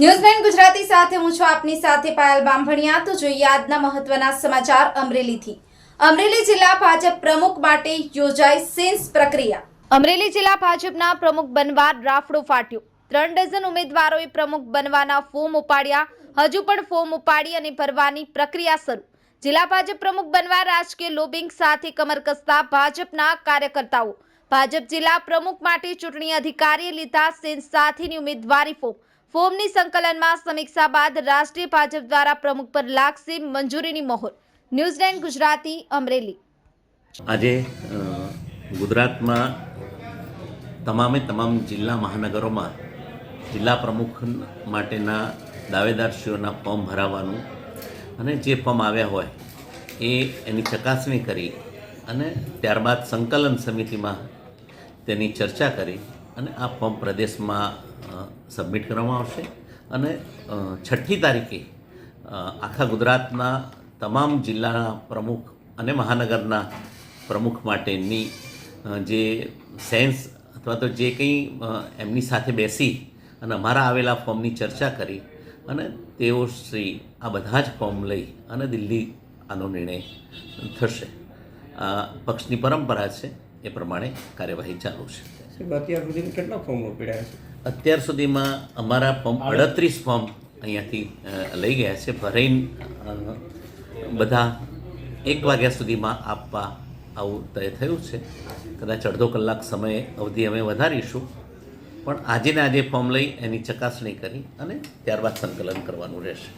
ન્યૂઝલેન્ડ ગુજરાતી સાથે હું છું આપની સાથે પાયલ બામભણિયા તો જોઈએ આજના મહત્વના સમાચાર અમરેલીથી. અમરેલી જિલ્લા ભાજપ પ્રમુખ માટે યોજાઈ સેન્સ પ્રક્રિયા. અમરેલી જિલ્લા ભાજપના પ્રમુખ બનવા રાફડો ફાટ્યો. ત્રણ ડઝન ઉમેદવારોએ પ્રમુખ બનવાના ફોર્મ ઉપાડ્યા. હજુ પણ ફોર્મ ઉપાડી અને ભરવાની પ્રક્રિયા શરૂ. જિલ્લા ભાજપ પ્રમુખ બનવા રાજકીય લોબિંગ સાથે કમર કસતા ભાજપના કાર્યકર્તાઓ. ભાજપ જિલ્લા પ્રમુખ માટે ચૂંટણી અધિકારીએ લીધા સેન્સ સાથેની ઉમેદવારી ફોર્મ. ફોર્મની સંકલનમાં સમીક્ષા બાદ રાષ્ટ્રીય ભાજપ દ્વારા પ્રમુખ પર લાગશે મંજૂરીની મહોર. ન્યૂઝલેન્ડ ગુજરાતી, અમરેલી. આજે ગુજરાતમાં તમામે તમામ જિલ્લા મહાનગરોમાં જિલ્લા પ્રમુખ માટેના દાવેદારશ્રીઓના ફોર્મ ભરાવાનું અને જે ફોર્મ આવ્યા હોય એ એની ચકાસણી કરી અને ત્યારબાદ સંકલન સમિતિમાં તેની ચર્ચા કરી અને આ ફોર્મ પ્રદેશમાં સબમિટ કરવામાં આવશે અને છઠ્ઠી તારીખે આખા ગુજરાતના તમામ જિલ્લાના પ્રમુખ અને મહાનગરના પ્રમુખ માટેની જે સેન્સ અથવા તો જે કંઈ એમની સાથે બેસી અને અમારા આવેલા ફોર્મની ચર્ચા કરી અને તેઓ શ્રી આ બધા જ ફોર્મ લઈ અને દિલ્હી આનો નિર્ણય થશે. પક્ષની પરંપરા છે એ પ્રમાણે કાર્યવાહી ચાલુ છે. અત્યાર સુધી કેટલા ફોર્મો પીડ્યા છે? અત્યાર સુધીમાં અમારા ફોર્મ અડત્રીસ ફોર્મ અહીંયાથી લઈ ગયા છે ભરાઈને બધા એક વાગ્યા સુધીમાં આપવા આવું તય થયું છે. કદાચ અડધો કલાક સમય અવધિ અમે વધારીશું. પણ આજે ને આજે ફોર્મ લઈ એની ચકાસણી કરી અને ત્યારબાદ સંકલન કરવાનું રહેશે.